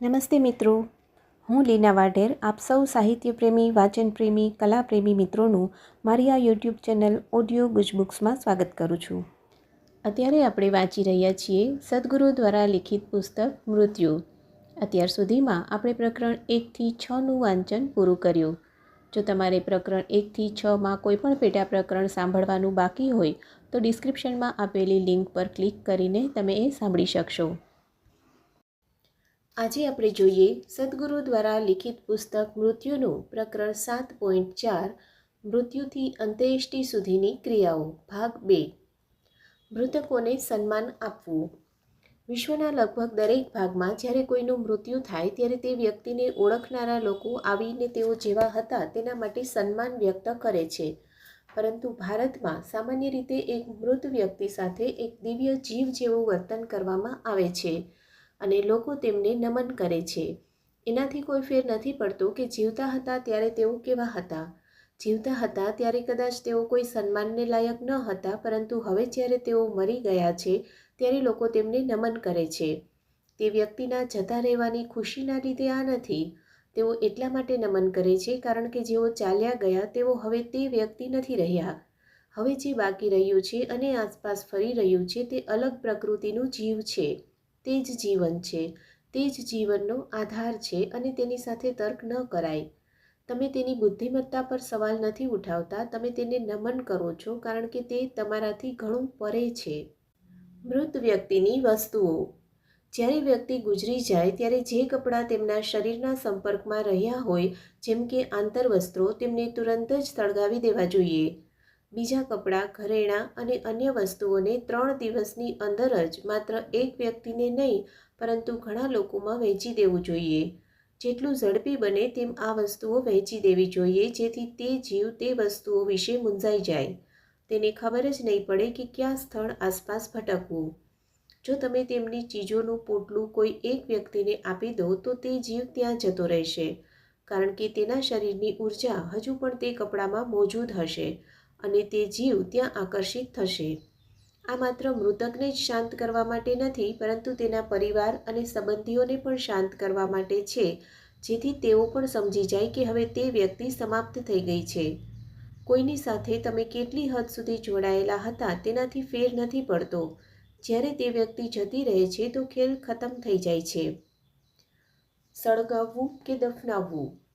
નમસ્તે મિત્રો. હું લીના વાઢેર, આપ સૌ સાહિત્ય પ્રેમી વાચન પ્રેમી કલા પ્રેમી મિત્રોનું મારી આ યુટ્યુબ ચેનલ ઓડિયો ગુજબુક્સમાં સ્વાગત કરું છું. અત્યારે આપણે વાંચી રહ્યા છીએ સદગુરુ દ્વારા લિખિત પુસ્તક મૃત્યુ. અત્યાર સુધીમાં આપણે પ્રકરણ એકથી છનું વાંચન પૂરું કર્યું. જો તમારે પ્રકરણ એકથી છમાં કોઈપણ પેટા પ્રકરણ સાંભળવાનું બાકી હોય, તો ડિસ્ક્રિપ્શનમાં આપેલી લિંક પર ક્લિક કરીને તમે એ સાંભળી શકશો. આજે આપણે જોઈએ સદગુરુ દ્વારા લિખિત પુસ્તક મૃત્યુનું પ્રકરણ સાત પોઈન્ટ ચાર, મૃત્યુથી અંત્યેષ્ટિ સુધીની ક્રિયાઓ, ભાગ બે. મૃતકોને સન્માન આપવું. વિશ્વના લગભગ દરેક ભાગમાં જ્યારે કોઈનું મૃત્યુ થાય ત્યારે તે વ્યક્તિને ઓળખનારા લોકો આવીને તેઓ જેવા હતા તેના માટે સન્માન વ્યક્ત કરે છે. પરંતુ ભારતમાં સામાન્ય રીતે એક મૃત વ્યક્તિ સાથે એક દિવ્ય જીવ જેવું વર્તન કરવામાં આવે છે. અને લોકો તેમને નમન કરે છે. એનાથી કોઈ ફેર નથી પડતો કે જીવતા હતા ત્યારે તેઓ કેવા હતા. જીવતા હતા ત્યારે કદાચ તેઓ કોઈ સન્માનને લાયક ન હતા, પરંતુ હવે જ્યારે તેઓ મરી ગયા છે, ત્યારે લોકો તેમને નમન કરે છે. તે વ્યક્તિના જતા રહેવાની ખુશીના લીધે આ નથી. તેઓ એટલા માટે નમન કરે છે કારણ કે જેઓ ચાલ્યા ગયા તેઓ હવે તે વ્યક્તિ નથી રહ્યા. હવે જે બાકી રહ્યું છે અને આસપાસ ફરી રહ્યું છે તે અલગ પ્રકૃતિનું જીવ છે. તે જ જીવન છે. તે જ જીવનનો આધાર છે અને તેની સાથે તર્ક ન કરાય. તમે તેની બુદ્ધિમત્તા પર સવાલ નથી ઉઠાવતા. તમે તેને નમન કરો છો કારણ કે તે તમારાથી ઘણું પરે છે. મૃત વ્યક્તિની વસ્તુઓ. જ્યારે વ્યક્તિ ગુજરી જાય, ત્યારે જે કપડાં તેમના શરીરના સંપર્કમાં રહ્યા હોય, જેમ કે આંતરવસ્ત્રો, તેમને તુરંત જ સળગાવી દેવા જોઈએ. બીજા કપડાં, ઘરેણાં અને અન્ય વસ્તુઓને ત્રણ દિવસની અંદર જ માત્ર એક વ્યક્તિને નહીં, પરંતુ ઘણા લોકોમાં વહેંચી દેવું જોઈએ. જેટલું ઝડપી બને તેમ આ વસ્તુઓ વહેંચી દેવી જોઈએ, જેથી તે જીવ તે વસ્તુઓ વિશે મૂંઝાઈ જાય. તેને ખબર જ નહીં પડે કે ક્યાં સ્થળ આસપાસ ભટકવું. જો તમે તેમની ચીજોનું પોટલું કોઈ એક વ્યક્તિને આપી દો, તો તે જીવ ત્યાં જતો રહેશે. કારણ કે તેના શરીરની ઊર્જા હજુ પણ તે કપડામાં મોજૂદ હશે. અને તે જીવ ત્યાં આકર્ષિત થશે. આ માત્ર મૃતકને જ શાંત કરવા માટે નથી, પરંતુ તેના પરિવાર અને સંબંધીઓને પણ શાંત કરવા માટે છે, જેથી તેઓ પણ સમજી જાય કે હવે તે વ્યક્તિ સમાપ્ત થઈ ગઈ છે. કોઈની સાથે તમે કેટલી હદ સુધી જોડાયેલા હતા તેનાથી ફેર નથી પડતો. જ્યારે તે વ્યક્તિ જતી રહે છે તો ખેલ ખતમ થઈ જાય છે. સળગાવવું કે દફનાવવું?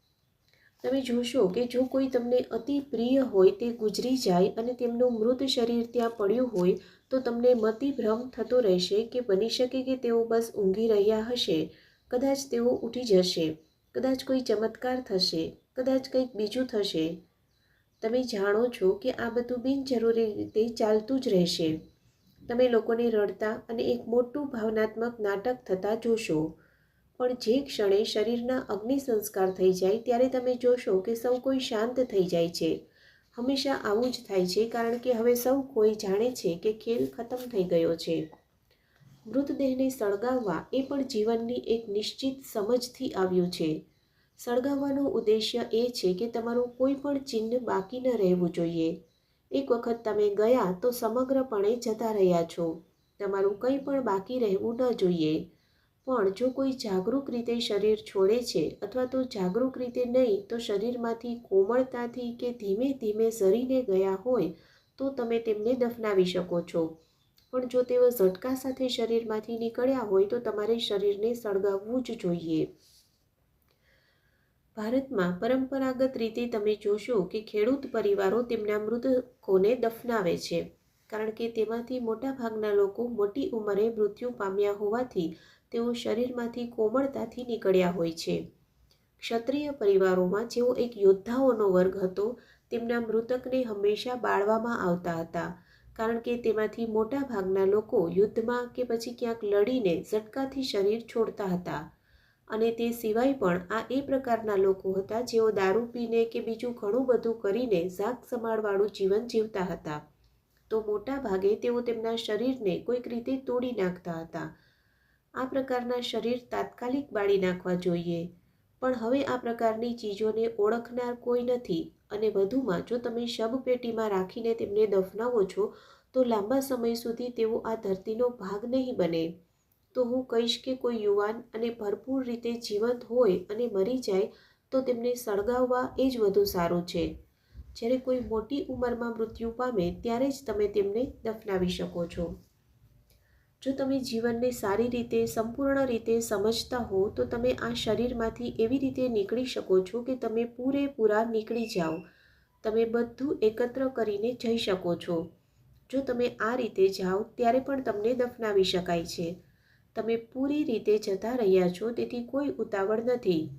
તમે જોશો કે જો કોઈ તમને અતિ પ્રિય હોય તે ગુજરી જાય અને તેમનું મૃત શરીર ત્યાં પડ્યું હોય, તો તમને મતિભ્રમ થતો રહેશે કે બની શકે કે તેઓ બસ ઊંઘી રહ્યા હશે. કદાચ તેઓ ઉઠી જશે. કદાચ કોઈ ચમત્કાર થશે. કદાચ કંઈક બીજું થશે. તમે જાણો છો કે આ બધું બિનજરૂરી રીતે ચાલતું જ રહેશે. તમે લોકોને રડતા અને એક મોટું ભાવનાત્મક નાટક થતાં જોશો. પણ જે ક્ષણે શરીરના અગ્નિ સંસ્કાર થઈ જાય ત્યારે તમે જોશો કે સૌ કોઈ શાંત થઈ જાય છે. હંમેશા આવું જ થાય છે કારણ કે હવે સૌ કોઈ જાણે છે કે ખેલ ખતમ થઈ ગયો છે. મૃતદેહને સળગાવવા એ પણ જીવનની એક નિશ્ચિત સમજથી આવ્યું છે. સળગાવવાનો ઉદ્દેશ્ય એ છે કે તમારું કોઈ પણ ચિહ્ન બાકી ન રહેવું જોઈએ. એક વખત તમે ગયા તો સમગ્રપણે જતા રહ્યા છો. તમારું કંઈ પણ બાકી રહેવું ન જોઈએ. પણ જો કોઈ જાગૃત રીતે શરીર છોડે છે અથવા તો જાગૃત રીતે નહીં, તો શરીરમાંથી કોમળતાથી કે ધીમે ધીમે ઝરીને ગયા હોય, તો તમે તેમને દફનાવી શકો છો. પણ જો તેઓ ઝટકા સાથે શરીરમાંથી નીકળ્યા હોય, તો તમારે શરીરને સળગાવવું જ જોઈએ. ભારતમાં પરંપરાગત રીતે તમે જોશો કે ખેડૂત પરિવારો તેમના મૃતકોને દફનાવે છે, કારણ કે તેમાંથી મોટાભાગના લોકો મોટી ઉંમરે મૃત્યુ પામ્યા હોવાથી તેઓ શરીરમાંથી કોમળતાથી નીકળ્યા હોય છે. ક્ષત્રિય પરિવારોમાં જેઓ એક યોદ્ધાઓનો વર્ગ હતો, તેમના મૃતકને હંમેશા બાળવામાં આવતા હતા, કારણ કે તેમાંથી મોટા ભાગના લોકો યુદ્ધમાં કે પછી ક્યાંક લડીને ઝટકાથી શરીર છોડતા હતા. અને તે સિવાય પણ આ એ પ્રકારના લોકો હતા જેઓ દારૂ પીને કે બીજું ઘણું બધું કરીને ઝાક સમાળવાળું જીવન જીવતા હતા. તો મોટા ભાગે તેઓ તેમના શરીરને કોઈક રીતે તોડી નાખતા હતા. આ પ્રકારના શરીર તાત્કાલિક બાળી નાખવા જોઈએ. પણ હવે આ પ્રકારની ચીજોને ઓળખનાર કોઈ નથી અને વધુમાં જો તમે શબપેટીમાં રાખીને તેમને દફનાવો છો, તો લાંબા સમય સુધી તેઓ આ ધરતીનો ભાગ નહીં બને. તો હું કહીશ કે કોઈ યુવાન અને ભરપૂર રીતે જીવંત હોય અને મરી જાય, તો તેમને સળગાવવા એ જ વધુ સારું છે. જ્યારે કોઈ મોટી ઉંમરમાં મૃત્યુ પામે, ત્યારે જ તમે તેમને દફનાવી શકો છો. જો તમે જીવનને સારી રીતે, સંપૂર્ણ રીતે સમજતા હો, તો તમે આ શરીરમાંથી એવી રીતે નીકળી શકો છો કે તમે પૂરેપૂરા નીકળી જાઓ. તમે બધું એકત્ર કરીને જઈ શકો છો. જો તમે આ રીતે જાઓ, ત્યારે પણ તમને દફનાવી શકાય છે. તમે પૂરી રીતે જતા રહ્યા છો, તેથી કોઈ ઉતાવળ નથી.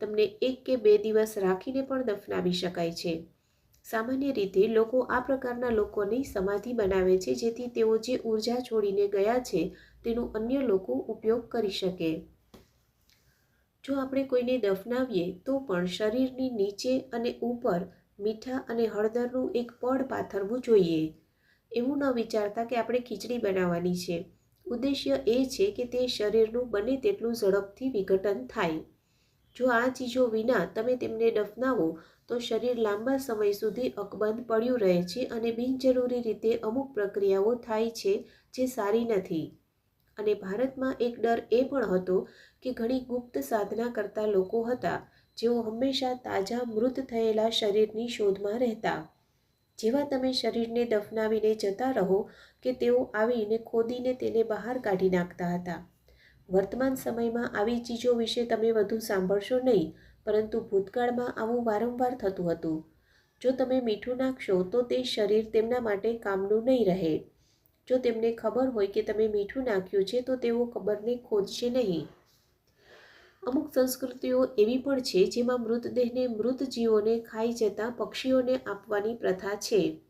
તમને એક કે બે દિવસ રાખીને પણ દફનાવી શકાય છે. સામાન્ય રીતે લોકો આ પ્રકારના લોકોની સમાધિ બનાવે છે, જેથી તેઓ જે ઊર્જા છોડીને ગયા છે, તેનો અન્ય લોકો ઉપયોગ કરી શકે. જો આપણે કોઈને દફનાવીએ, તો પણ શરીરની નીચે અને ઉપર મીઠા અને હળદરનું એક પડ પાથરવું જોઈએ. એવું ન વિચારતા કે આપણે ખીચડી બનાવવાની છે. ઉદ્દેશ્ય એ છે કે તે શરીરનું બને તેટલું ઝડપથી વિઘટન થાય. જો આ ચીજો વિના તમે તેમને દફનાવો તો શરીર લાંબા સમય સુધી અકબંધ પડ્યું રહે છે અને બિનજરૂરી રીતે અમુક પ્રક્રિયાઓ થાય છે જે સારી નથી. અને ભારતમાં એક ડર એ પણ હતો કે ઘણી ગુપ્ત સાધના કરતા લોકો હતા, જેઓ હંમેશા તાજા મૃત થયેલા શરીરની શોધમાં રહેતા. જેવા તમે શરીરને દફનાવીને જતા રહો કે તેઓ આવીને ખોદીને તેને બહાર કાઢી નાખતા હતા. વર્તમાન સમયમાં આવી ચીજો વિશે તમે વધુ સાંભળશો નહીં પરંતુ ભૂતકાળમાં આવું વારંવાર થતું હતું. જો તમે મીઠું નાખશો, તો તે શરીર તેમના માટે કામનું નહીં રહે. જો તેમને ખબર હોય કે તમે મીઠું નાખ્યું છે, તો તેઓ કબરને ખોદશે નહીં. અમુક સંસ્કૃતિઓ એવી પણ છે, જેમાં મૃતદેહને મૃત જીવોને ખાઈ જતા પક્ષીઓને આપવાની પ્રથા છે.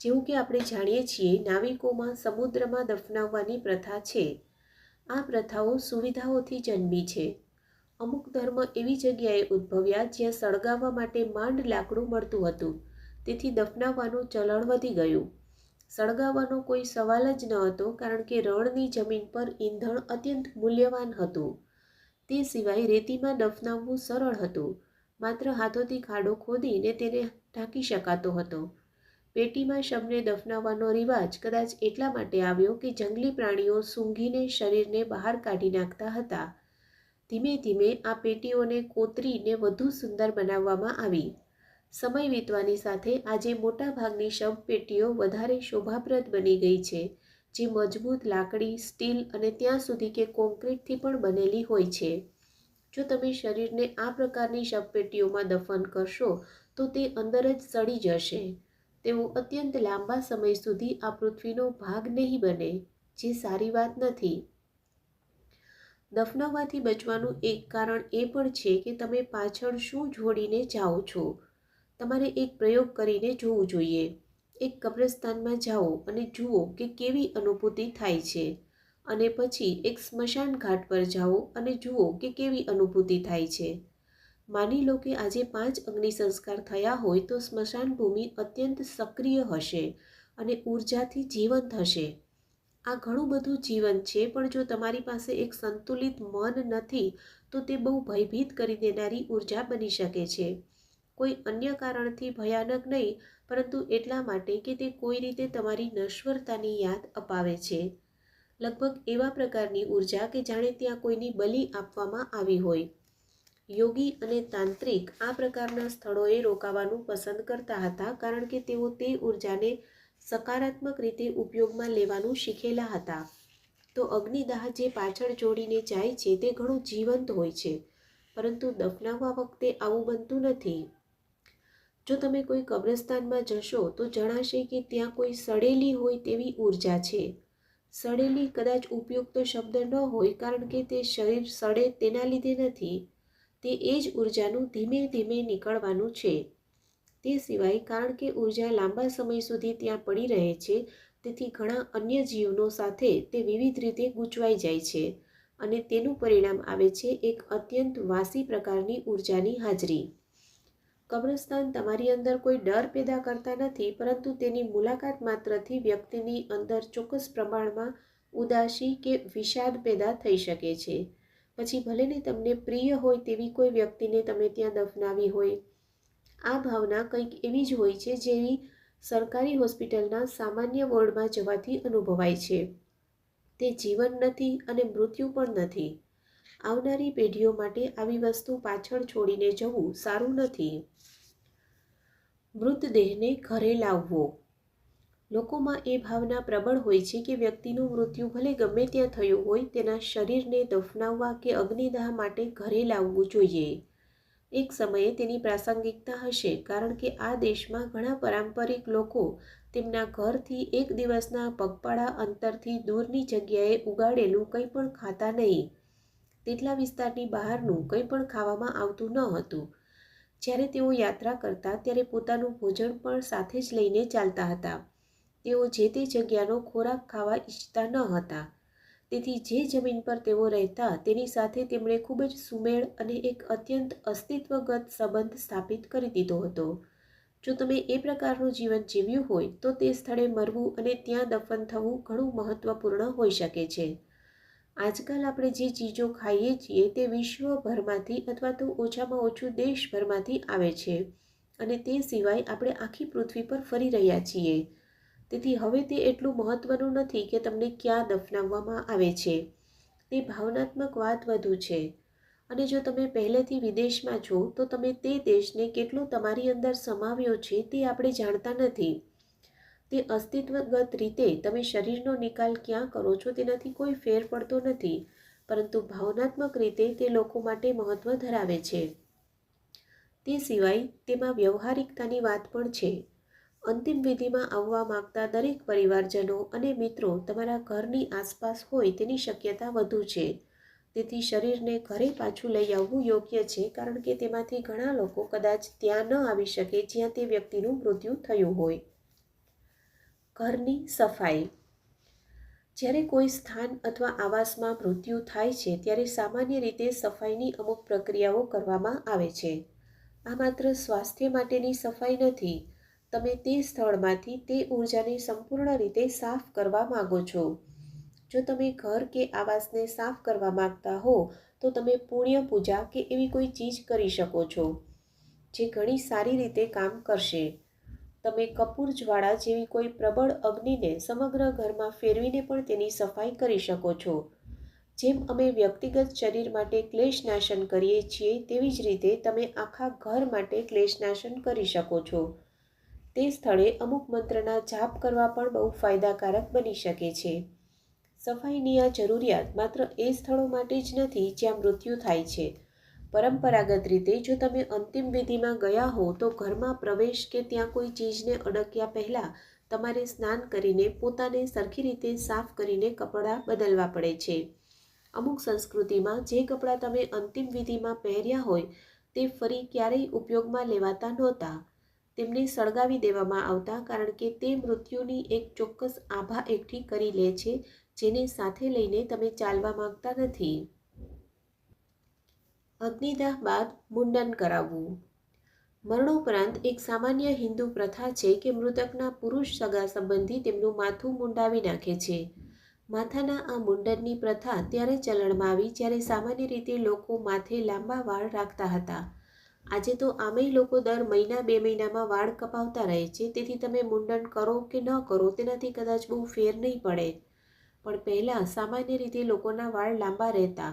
જેવું કે આપણે જાણીએ છીએ, નાવિકોમાં સમુદ્રમાં દફનાવવાની પ્રથા છે. આ પ્રથાઓ સુવિધાઓથી જન્મી છે. અમુક ધર્મ એવી જગ્યાએ ઉદ્ભવ્યા જ્યાં સળગાવવા માટે માંડ લાકડું મળતું હતું. તેથી દફનાવવાનું ચલણ વધી ગયું. સળગાવવાનો કોઈ સવાલ જ ન હતો કારણ કે રણની જમીન પર ઈંધણ અત્યંત મૂલ્યવાન હતું. તે સિવાય રેતીમાં દફનાવવું સરળ હતું. માત્ર હાથોથી ખાડો ખોદીને તેને ઢાંકી શકાતો હતો. પેટીમાં શબને દફનાવવાનો રિવાજ કદાચ એટલા માટે આવ્યો કે જંગલી પ્રાણીઓ સૂંઘીને શરીરને બહાર કાઢી નાખતા હતા. ધીમે ધીમે આ પેટીઓને કોતરીને વધુ સુંદર બનાવવામાં આવી. સમય વીતવાની સાથે આજે મોટાભાગની શબ પેટીઓ વધારે શોભાપ્રદ બની ગઈ છે, જે મજબૂત લાકડી, સ્ટીલ અને ત્યાં સુધી કે કોન્ક્રીટથી પણ બનેલી હોય છે. જો તમે શરીરને આ પ્રકારની શબપેટીઓમાં દફન કરશો, તો તે અંદર જ સડી જશે. તેઓ અત્યંત લાંબા સમય સુધી આ પૃથ્વીનો ભાગ નહીં બને, જે સારી વાત નથી. દફનાવવાથી બચવાનું એક કારણ એ પણ છે કે તમે પાછળ શું જોડીને જાઓ છો. તમારે એક પ્રયોગ કરીને જોવું જોઈએ. એક કબ્રસ્તાનમાં જાઓ અને જુઓ કે કેવી અનુભૂતિ થાય છે. અને પછી એક સ્મશાન ઘાટ પર જાઓ અને જુઓ કે કેવી અનુભૂતિ થાય છે. માની લો કે આજે પાંચ અગ્નિ સંસ્કાર થયા હોય તો સ્મશાન ભૂમિ અત્યંત સક્રિય હશે અને ઉર્જાથી જીવંત હશે. આ ઘણું બધું જીવન છે, પણ જો તમારી પાસે એક સંતુલિત મન નથી, તો તે બહુ ભયભીત કરી દેનારી ઊર્જા બની શકે છે. કોઈ અન્ય કારણથી ભયાનક નહીં, પરંતુ એટલા માટે કે તે કોઈ રીતે તમારી નશ્વરતાની યાદ અપાવે છે. લગભગ એવા પ્રકારની ઊર્જા કે જાણે ત્યાં કોઈની બલિ આપવામાં આવી હોય. યોગી અને તાંત્રિક આ પ્રકારના સ્થળોએ રોકાવાનું પસંદ કરતા હતા, કારણ કે તેઓ તે ઉર્જાને સકારાત્મક રીતે ઉપયોગમાં લેવાનું શીખેલા હતા. તો અગ્નિદાહ જે પાછળ જોડીને જાય છે તે ઘણું જીવંત હોય છે, પરંતુ દફનાવવા વખતે આવું બનતું નથી. જો તમે કોઈ કબ્રસ્તાનમાં જશો તો જણાશે કે ત્યાં કોઈ સડેલી હોય તેવી ઊર્જા છે. સડેલી કદાચ ઉપયુક્ત શબ્દ ન હોય કારણ કે તે શરીર સડે તેના લીધે નથી, તે એ જ ઉર્જાનું ધીમે ધીમે નીકળવાનું છે. તે સિવાય કારણ કે ઊર્જા લાંબા સમય સુધી ત્યાં પડી રહે છે, તેથી ઘણા અન્ય જીવનો સાથે તે વિવિધ રીતે ગૂંચવાઈ જાય છે અને તેનું પરિણામ આવે છે એક અત્યંત વાસી પ્રકારની ઉર્જાની હાજરી. કબ્રસ્તાન તમારી અંદર કોઈ ડર પેદા કરતા નથી, પરંતુ તેની મુલાકાત માત્રથી વ્યક્તિની અંદર ચોક્કસ પ્રમાણમાં ઉદાસી કે વિષાદ પેદા થઈ શકે છે. પછી ભલેને તમને પ્રિય હોય તેવી કોઈ વ્યક્તિને તમે ત્યાં દફનાવી હોય આ ભાવના કંઈક એવી જ હોય છે જેવી સરકારી હોસ્પિટલના સામાન્ય વોર્ડમાં જવાથી અનુભવાય છે. તે જીવન નથી અને મૃત્યુ પણ નથી. આવનારી પેઢીઓ માટે આવી વસ્તુ પાછળ છોડીને જવું સારું નથી. મૃતદેહને ઘરે લાવવો. લોકોમાં એ ભાવના પ્રબળ હોય છે કે વ્યક્તિનું મૃત્યુ ભલે ગમે ત્યાં થયું હોય તેના શરીરને દફનાવવા કે અગ્નિદાહ માટે ઘરે લાવવું જોઈએ. એક સમયે તેની પ્રાસંગિકતા હશે, કારણ કે આ દેશમાં ઘણા પારંપરિક લોકો તેમના ઘરથી એક દિવસના પગપાળા અંતરથી દૂરની જગ્યાએ ઉગાડેલું કંઈ પણ ખાતા નહીં. તેટલા વિસ્તારની બહારનું કંઈ પણ ખાવામાં આવતું ન હતું. જ્યારે તેઓ યાત્રા કરતા ત્યારે પોતાનું ભોજન પણ સાથે જ લઈને ચાલતા હતા. તેઓ જે તે જગ્યાનો ખોરાક ખાવા ઈચ્છતા ન હતા. તેથી જે જમીન પર તેઓ રહેતા તેની સાથે તેમણે ખૂબ જ સુમેળ અને એક અત્યંત અસ્તિત્વગત સંબંધ સ્થાપિત કરી દીધો હતો. જો તમે એ પ્રકારનું જીવન જીવ્યું હોય, તો તે સ્થળે મરવું અને ત્યાં દફન થવું ઘણું મહત્વપૂર્ણ હોઈ શકે છે. આજકાલ આપણે જે ચીજો ખાઈએ છીએ, તે વિશ્વભરમાંથી અથવા તો ઓછામાં ઓછું દેશભરમાંથી આવે છે. અને તે સિવાય આપણે આખી પૃથ્વી પર ફરી રહ્યા છીએ. તેથી હવે તે એટલું મહત્ત્વનું નથી કે તમને ક્યાં દફનાવવામાં આવે છે. તે ભાવનાત્મક વાત વધુ છે. અને જો તમે પહેલેથી વિદેશમાં છો, તો તમે તે દેશને કેટલો તમારી અંદર સમાવ્યો છે તે આપણે જાણતા નથી. તે અસ્તિત્વગત રીતે તમે શરીરનો નિકાલ ક્યાં કરો છો તેનાથી કોઈ ફેર પડતો નથી, પરંતુ ભાવનાત્મક રીતે તે લોકો માટે મહત્ત્વ ધરાવે છે. તે સિવાય તેમાં વ્યવહારિકતાની વાત પણ છે. અંતિમ વિધિમાં આવવા માંગતા દરેક પરિવારજનો અને મિત્રો તમારા ઘરની આસપાસ હોય તેની શક્યતા વધુ છે. તેથી શરીરને ઘરે પાછું લઈ આવવું યોગ્ય છે, કારણ કે તેમાંથી ઘણા લોકો કદાચ ત્યાં ન આવી શકે જ્યાં તે વ્યક્તિનું મૃત્યુ થયું હોય. ઘરની સફાઈ. જ્યારે કોઈ સ્થાન અથવા આવાસમાં મૃત્યુ થાય છે, ત્યારે સામાન્ય રીતે સફાઈની અમુક પ્રક્રિયાઓ કરવામાં આવે છે. આ માત્ર સ્વાસ્થ્ય માટેની સફાઈ નથી તમે તે સ્થળમાંથી તે ઊર્જાને સંપૂર્ણ રીતે સાફ કરવા માગો છો. જો તમે ઘર કે આવાસને સાફ કરવા માગતા હો, તો તમે પુણ્ય પૂજા કે એવી કોઈ ચીજ કરી શકો છો, જે ઘણી સારી રીતે કામ કરશે. તમે કપૂર જ્વાળા જેવી કોઈ પ્રબળ અગ્નિને સમગ્ર ઘરમાં ફેરવીને પણ તેની સફાઈ કરી શકો છો. જેમ અમે વ્યક્તિગત શરીર માટે ક્લેશનાશન કરીએ છીએ, તેવી જ રીતે તમે આખા ઘર માટે ક્લેશનાશન કરી શકો છો. તે સ્થળે અમુક મંત્રના જાપ કરવા પણ બહુ ફાયદાકારક બની શકે છે. સફાઈની આ જરૂરિયાત માત્ર એ સ્થળો માટે જ નથી જ્યાં મૃત્યુ થાય છે. પરંપરાગત રીતે જો તમે અંતિમ વિધિમાં ગયા હો તો ઘરમાં પ્રવેશ કે ત્યાં કોઈ ચીજને અડક્યા પહેલાં તમારે સ્નાન કરીને પોતાને સરખી રીતે સાફ કરીને કપડાં બદલવા પડે છે. અમુક સંસ્કૃતિમાં જે કપડાં તમે અંતિમ વિધિમાં પહેર્યા હોય તે ફરી ક્યારેય ઉપયોગમાં લેવાતા નહોતા. તેમને સળગાવી દેવામાં આવતા કારણ કે તે મૃત્યુની એક ચોક્કસ આભા એકઠી કરી લે છે, જેને સાથે લઈને તમે ચાલવા માંગતા નથી. અગ્નિદાહ બાદ મુંડન કરાવવું. મરણોપરાંત એક સામાન્ય હિન્દુ પ્રથા છે કે મૃતકના પુરુષ સગા સંબંધી તેમનું માથું મુંડાવી નાખે છે. માથાના આ મુંડનની પ્રથા ત્યારે ચલણમાં આવી જ્યારે સામાન્ય રીતે લોકો માથે લાંબા વાળ રાખતા હતા. આજે તો આમેય લોકો દર મહિના બે મહિનામાં વાળ કપાવતા રહે છે. તેથી તમે મુંડન કરો કે ન કરો તેનાથી કદાચ બહુ ફેર નહીં પડે. પણ પહેલાં સામાન્ય રીતે લોકોના વાળ લાંબા રહેતા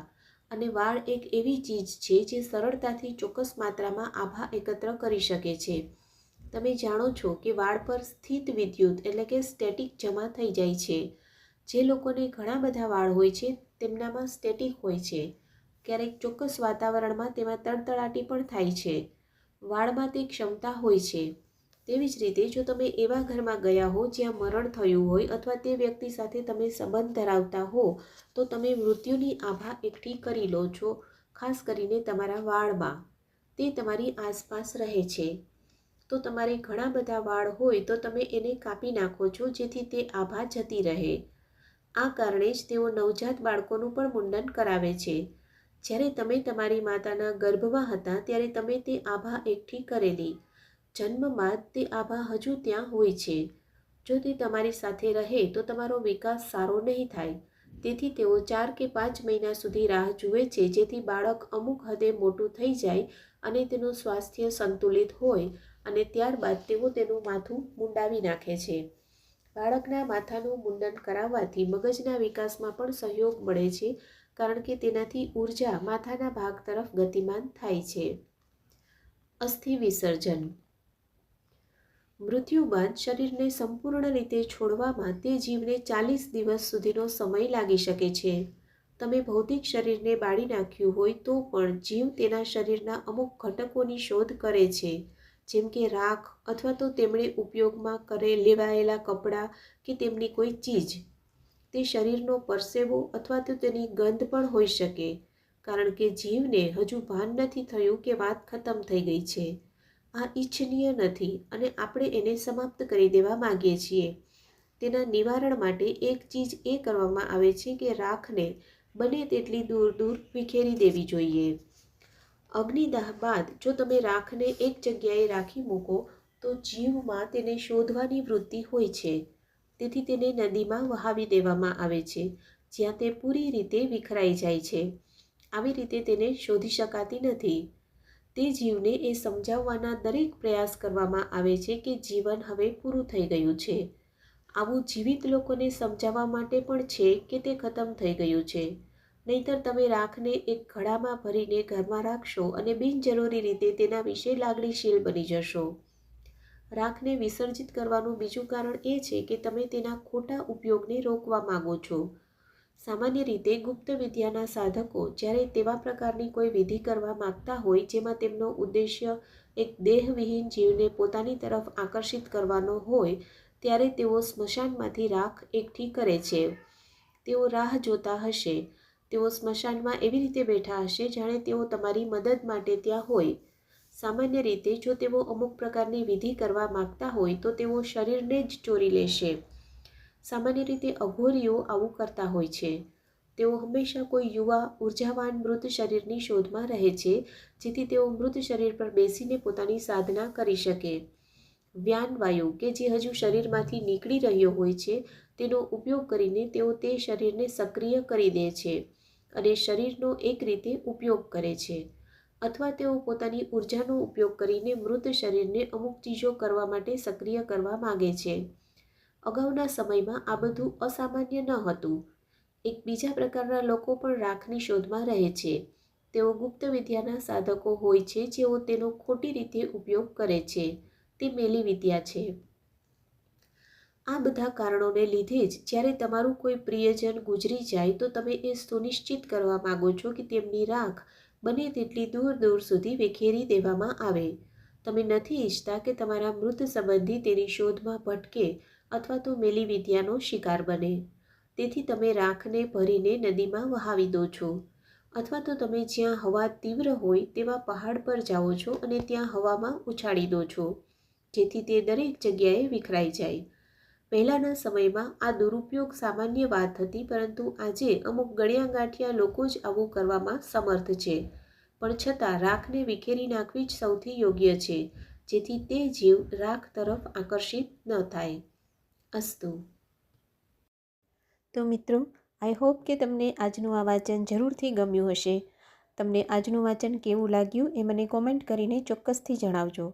અને વાળ એક એવી ચીજ છે જે સરળતાથી ચોક્કસ માત્રામાં આભા એકત્ર કરી શકે છે. તમે જાણો છો કે વાળ પર સ્થિત વિદ્યુત એટલે કે સ્ટેટિક જમા થઈ જાય છે. જે લોકોને ઘણા બધા વાળ હોય છે તેમનામાં સ્ટેટિક હોય છે. ક્યારેક ચોક્કસ વાતાવરણમાં તેમાં તડતડાટી પણ થાય છે. વાળમાં તે ક્ષમતા હોય છે. તેવી જ રીતે જો તમે એવા ઘરમાં ગયા હો જ્યાં મરણ થયું હોય અથવા તે વ્યક્તિ સાથે તમે સંબંધ ધરાવતા હો, તો તમે મૃત્યુની આભા એકઠી કરી લો છો, ખાસ કરીને તમારા વાળમાં. તે તમારી આસપાસ રહે છે. તો તમારે ઘણા બધા વાળ હોય તો તમે એને કાપી નાખો છો જેથી તે આભા જતી રહે. આ કારણે જ તેઓ નવજાત બાળકોનું પણ મુંડન કરાવે છે. જ્યારે તમે તમારી માતાના ગર્ભમાં હતા ત્યારે તમે તે આભા એકઠી કરેલી. જન્મ બાદ તે આભા હજુ ત્યાં હોય છે. જો તે તમારી સાથે રહે તો તમારો વિકાસ સારો નહીં થાય. તેથી તેઓ ચાર કે પાંચ મહિના સુધી રાહ જુએ છે જેથી બાળક અમુક હદે મોટું થઈ જાય અને તેનું સ્વાસ્થ્ય સંતુલિત હોય અને ત્યારબાદ તેઓ તેનું માથું મુંડાવી નાખે છે. બાળકના માથાનું મુંડન કરાવવાથી મગજના વિકાસમાં પણ સહયોગ મળે છે કારણ કે તેનાથી ઊર્જા માથાના ભાગ તરફ ગતિમાન થાય છે. અસ્થિ વિસર્જન. મૃત્યુ બાદ શરીરને સંપૂર્ણ રીતે છોડવામાં તે જીવને ચાલીસ દિવસ સુધીનો સમય લાગી શકે છે. તમે ભૌતિક શરીરને બાળી નાખ્યું હોય તો પણ જીવ તેના શરીરના અમુક ઘટકોની શોધ કરે છે. જેમ કે રાખ અથવા તો તેમણે ઉપયોગમાં કરે લેવાયેલા કપડાં કે તેમની કોઈ ચીજ. તે શરીરનો પરસેવો અથવા તો તેની ગંધ પણ હોઈ શકે, કારણ કે જીવને હજુ ભાન નથી થયું કે વાત ખતમ થઈ ગઈ છે. આ ઈચ્છનીય નથી અને આપણે એને સમાપ્ત કરી દેવા માગીએ છીએ. તેના નિવારણ માટે એક ચીજ એ કરવામાં આવે છે કે રાખને બને તેટલી દૂર દૂર વિખેરી દેવી જોઈએ. અગ્નિદાહ બાદ જો તમે રાખને એક જગ્યાએ રાખી મૂકો, તો જીવમાં તેને શોધવાની વૃત્તિ હોય છે. તેથી તેને નદીમાં વહાવી દેવામાં આવે છે, જ્યાં તે પૂરી રીતે વિખરાઈ જાય છે. આવી રીતે તેને શોધી શકાતી નથી. તે જીવને એ સમજાવવાના દરેક પ્રયાસ કરવામાં આવે છે કે જીવન હવે પૂરું થઈ ગયું છે. આવું જીવિત લોકોને સમજાવવા માટે પણ છે કે તે ખતમ થઈ ગયું છે. નહીતર તમે રાખને એક ઘડામાં ભરીને ઘરમાં રાખશો અને બિનજરૂરી રીતે તેના વિશે લાગણીશીલ બની જશો. રાખને વિસર્જિત કરવાનું બીજું કારણ એ છે કે તમે તેના ખોટા ઉપયોગને રોકવા માગો છો. સામાન્ય રીતે ગુપ્ત વિદ્યાના સાધકો જ્યારે તેવા પ્રકારની કોઈ વિધિ કરવા માગતા હોય જેમાં તેમનો ઉદ્દેશ્ય એક દેહવિહીન જીવને પોતાની તરફ આકર્ષિત કરવાનો હોય, ત્યારે તેઓ સ્મશાનમાંથી રાખ એકઠી કરે છે. તેઓ રાહ જોતા હશે. તેઓ સ્મશાનમાં એવી રીતે બેઠા હશે જાણે તેઓ તમારી મદદ માટે ત્યાં હોય. સામાન્ય રીતે જો તેઓ અમુક પ્રકારની વિધિ કરવા માગતા હોય તો તેઓ શરીરને જ ચોરી લેશે. સામાન્ય રીતે અઘોરીઓ આવું કરતા હોય છે. તેઓ હંમેશા કોઈ યુવા, ઉર્જાવાન મૃત શરીરની શોધમાં રહે છે, જેથી તેઓ મૃત શરીર પર બેસીને પોતાની સાધના કરી શકે. વ્યાન વાયુ કે જે હજુ શરીરમાંથી નીકળી રહ્યો હોય છે, તેનો ઉપયોગ કરીને તેઓ તે શરીરને સક્રિય કરી દે છે અને શરીરનો એક રીતે ઉપયોગ કરે છે. અથવા તેઓ પોતાની ઉર્જાનો ઉપયોગ કરીને મૃત શરીરને અમુક ચીજો કરવા માટે સક્રિય કરવા માગે છે. અગાઉના સમયમાં આ બધું અસામાન્ય ન હતું. એક બીજા પ્રકારના લોકો પણ રાખની શોધમાં રહે છે. તેઓ ગુપ્ત વિદ્યાના સાધકો હોય છે, જેઓ તેનો ખોટી રીતે ઉપયોગ કરે છે. તે મેલી વિદ્યા છે. આ બધા કારણોને લીધે જ જ્યારે તમારું કોઈ પ્રિયજન ગુજરી જાય તો તમે એ સુનિશ્ચિત કરવા માગો છો કે તેમની રાખ બને તેટલી દૂર દૂર સુધી વિખેરી દેવામાં આવે. તમે નથી ઈચ્છતા કે તમારા મૃત સંબંધી તેની શોધમાં ભટકે અથવા તો મેલી વિદ્યાનો શિકાર બને. તેથી તમે રાખને ભરીને નદીમાં વહાવી દો છો. અથવા તો તમે જ્યાં હવા તીવ્ર હોય તેવા પહાડ પર જાઓ છો અને ત્યાં હવામાં ઉછાળી દો છો, જેથી તે દરેક જગ્યાએ વિખરાઈ જાય. પહેલાંના સમયમાં આ દુરુપયોગ સામાન્ય વાત હતી, પરંતુ આજે અમુક ગણ્યા ગાંઠિયા લોકો જ આવું કરવામાં સમર્થ છે. પણ છતાં રાખને વિખેરી નાખવી જ સૌથી યોગ્ય છે, જેથી તે જીવ રાખ તરફ આકર્ષિત ન થાય. અસ્તુ. તો મિત્રો, આઈ હોપ કે તમને આજનું આ વાંચન જરૂરથી ગમ્યું હશે. તમને આજનું વાંચન કેવું લાગ્યું એ મને કોમેન્ટ કરીને ચોક્કસથી જણાવજો.